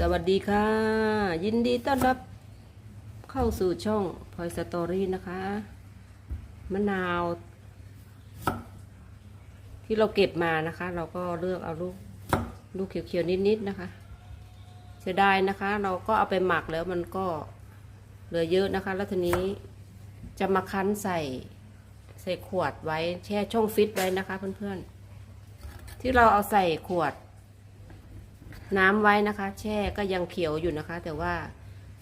สวัสดีค่ะ ยินดีต้อนรับเข้าสู่ช่องพอยสตอรี่นะคะ มะนาว ที่เราเก็บมานะคะ เราก็เลือกเอาลูกลูกเขียวๆนิดๆนะคะ เสียดายนะคะ เราก็เอาไปหมักแล้วมันก็เหลือเยอะนะคะ แล้วทีนี้จะมาคั้นใส่ใส่ขวดไว้แช่ช่องฟิตไว้นะคะเพื่อนๆที่เราเอาใส่ขวด น้ำไว้นะคะ แช่ก็ยังเขียวอยู่นะคะ แต่ว่า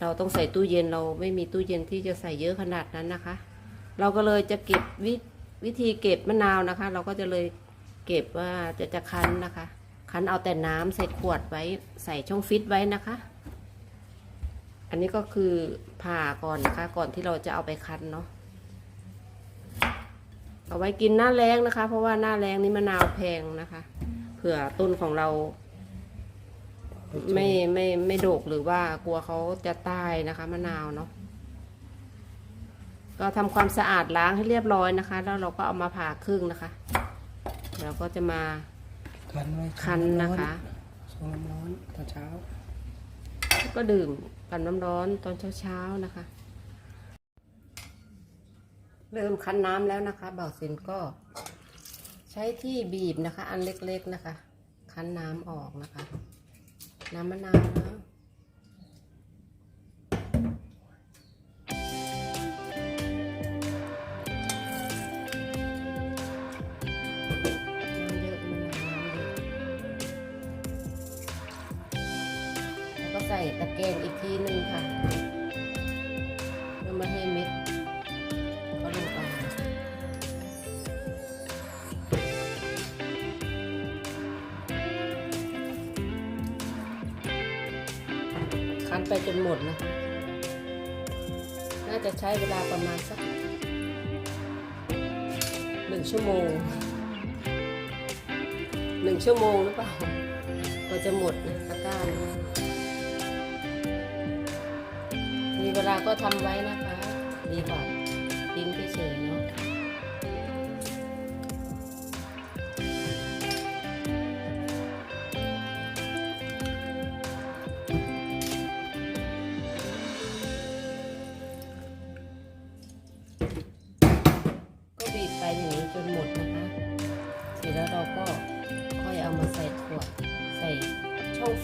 เราต้องใส่ตู้เย็นเราไม่มีตู้เย็นที่จะใส่เยอะขนาดนั้นนะคะ เราก็เลยจะเก็บววิธีเก็บมะนาวนะคะ เราก็จะเลยเก็บว่าจะจะคั้นนะคะ คั้นเอาแต่น้ำใส่ขวดไว้ใส่ช่องฟิตไว้นะคะ อันนี้ก็คือผ่าก่อนนะคะ ก่อนที่เราจะเอาไปคั้นเนาะเอาไว้กินหน้าแรงนะคะ เพราะว่าหน้าแรงนี้มะนาวแพงนะคะ เผื่อต้นของเรา ไม่ไม่ไม่โดกหรือว่ากลัวเขาจะตายนะคะมะนาวเนาะก็ทำความสะอาดล้างให้เรียบร้อยนะคะ แล้วเราก็เอามาผ่าครึ่งนะคะแล้วก็จะมาคันไว้คั้นนะคะชงน้ำร้อนตอนเช้า ก็ดื่มกับน้ำร้อนตอนเช้าๆนะคะ เริ่มคั้นน้ำแล้วนะคะบ่าวสินก็ใช้ที่บีบนะคะ อันเล็กๆนะคะ คั้นน้ำออกนะคะ น้ำมะนาวนะน้ำเยอะมะนาวน้ำเยอะแล้วก็ใส่ตะแกรงอีกทีหนึ่งค่ะ คั้นไปจนหมดนะ น่าจะใช้เวลาประมาณสักหนึ่งชั่วโมงหนึ่งชั่วโมงหรือเปล่าก็จะหมดนะตะกร้ารมีเวลาก็ทำไว้นะคะ ดีกว่าทิ้งเฉยๆ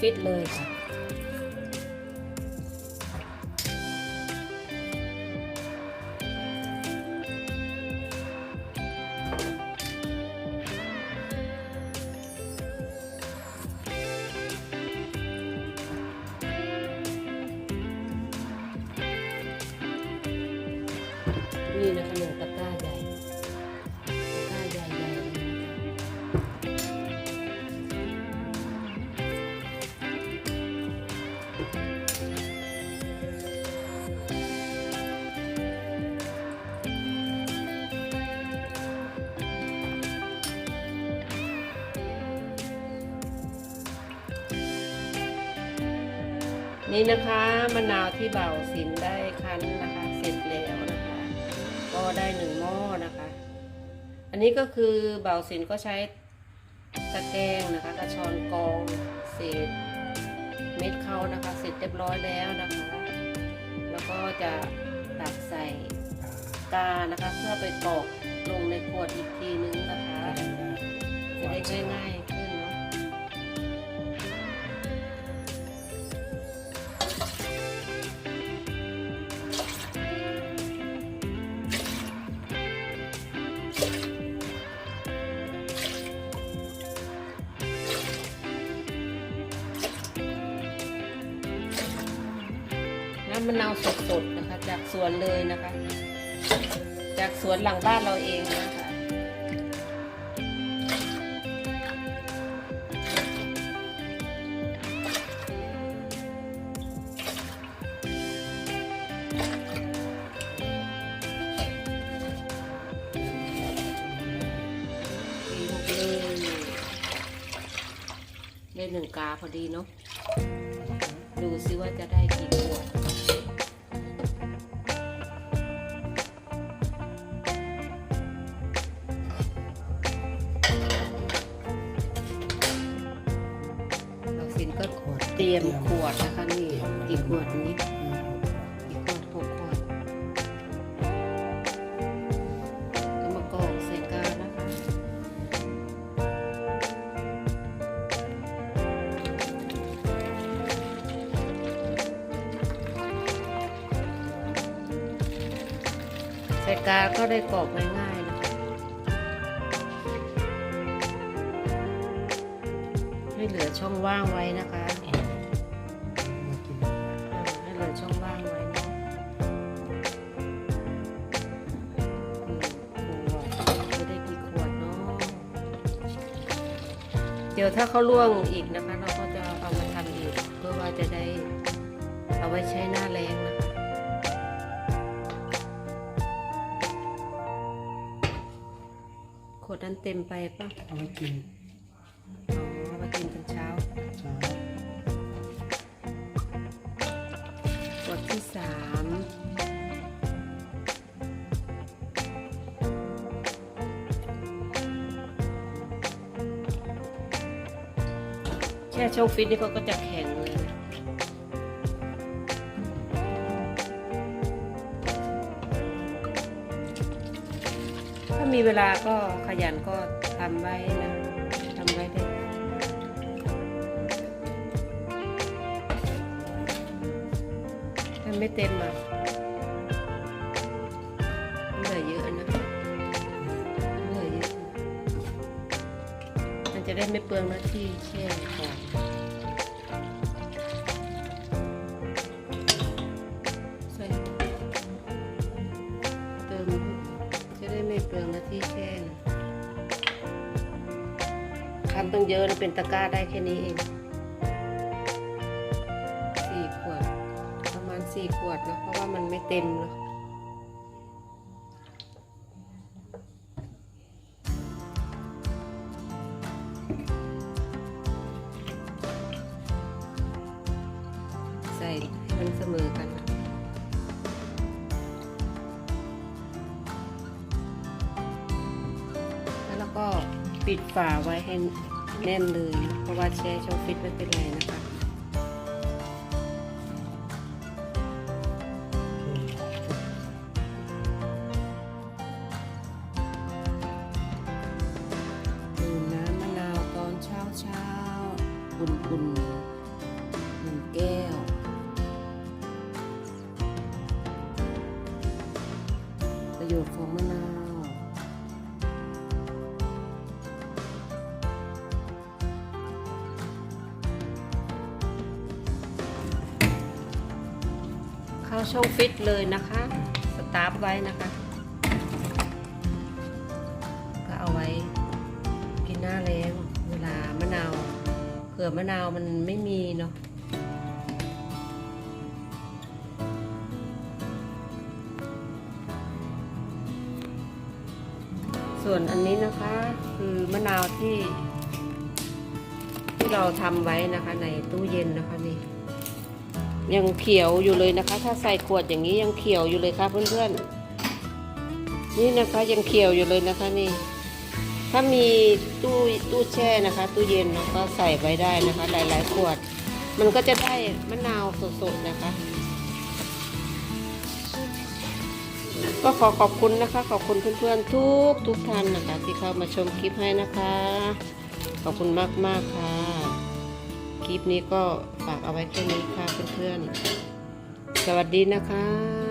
ฟิตเลยค่ะ นี่นะคะมะนาวที่เบาสินได้คั้นนะคะ เสร็จแล้วนะคะ ก็ได้หนึ่งหม้อนะคะ อันนี้ก็คือเบาสินก็ใช้ตะแกรงนะคะกระชอนกองเศษเม็ดเขานะคะ เสร็จเรียบร้อยแล้วนะคะ แล้วก็จะตักใส่กานะคะ เพื่อไปกรอกลงในขวดอีกทีนึงนะคะ จะได้ง่ายๆ น้ำมะนาวสดๆนะคะ จากสวนเลยนะคะ จากสวนหลังบ้านเราเองนะคะดีมากเลยได้หนึ่งกาพอดีเนาะ ดูซิว่าจะได้กี่ขวด เตรียมขวดนะคะนี่กี่ขวดนี้อืมกี่ขวดหกขวดก็มากรอกใส่กานะคะใส่กาก็ได้กรอกง่ายๆนะคะให้เหลือช่องว่างไว้นะคะ ดี๋ยวถ้าเขาล่วงอีกนะคะ เราก็จะเอามาทำอีก เพื่อว่าจะได้เอาไว้ใช้หน้าแรงนะคะขวดนั้นเต็มไปปะเอาไว้กิน อ๋อเอามากินตอนเช้า เช้า แช่ช่องฟิตนี่เขาก็จะแข็งเลยนถ้ามีเวลาก็ขยันก็ทำไว้นะทำไว้ได้ถ้าไม่เต็มอะเหลือเยอะนะเหลือเยอะมันจะได้ไม่เปลืองหน้าที่แช่ของ เปลืองหน้าที่แช่นะทำต้องเยอะนะเป็นตะกร้าได้แค่นี้เองสี่ขวด ประมาณสี่ขวดนะเพราะว่ามันไม่เต็มเนาะใส่ให้มันเสมอกัน ปิดฝาไว้ให้แน่นเลย เพราะว่าแช่ช่องฟิตไม่เป็นไรนะคะ เข้าช่องฟิตเลยนะคะ สตาร์ทไว้นะคะ ก็เอาไว้กินหน้าแรงเวลามะนาวเผื่อมะนาวมันไม่มีเนาะส่วนอันนี้นะคะคือมะนาวที่ที่เราทำไว้นะคะในตู้เย็นนะคะนี่ ยังเขียวอยู่เลยนะคะ ถ้าใส่ขวดอย่างนี้ยังเขียวอยู่เลยค่ะเพื่อนๆ นี่นะคะยังเขียวอยู่เลยนะคะนี่ ถ้ามีตู้ตู้แช่นะคะ ตู้เย็นเนะก็ใส่ไว้ได้นะคะ หลายๆขวด มันก็จะได้มะนาวสดๆนะคะ ก็ขอขอบคุณนะคะ ขอบคุณเพื่อนๆ ทุกทุกท่านนะคะ ที่เข้ามาชมคลิปให้นะคะ ขอบคุณมากๆค่ะ คลิปนี้ก็ฝากเอาไว้แค่นี้ค่ะเพื่อนๆ สวัสดีนะคะ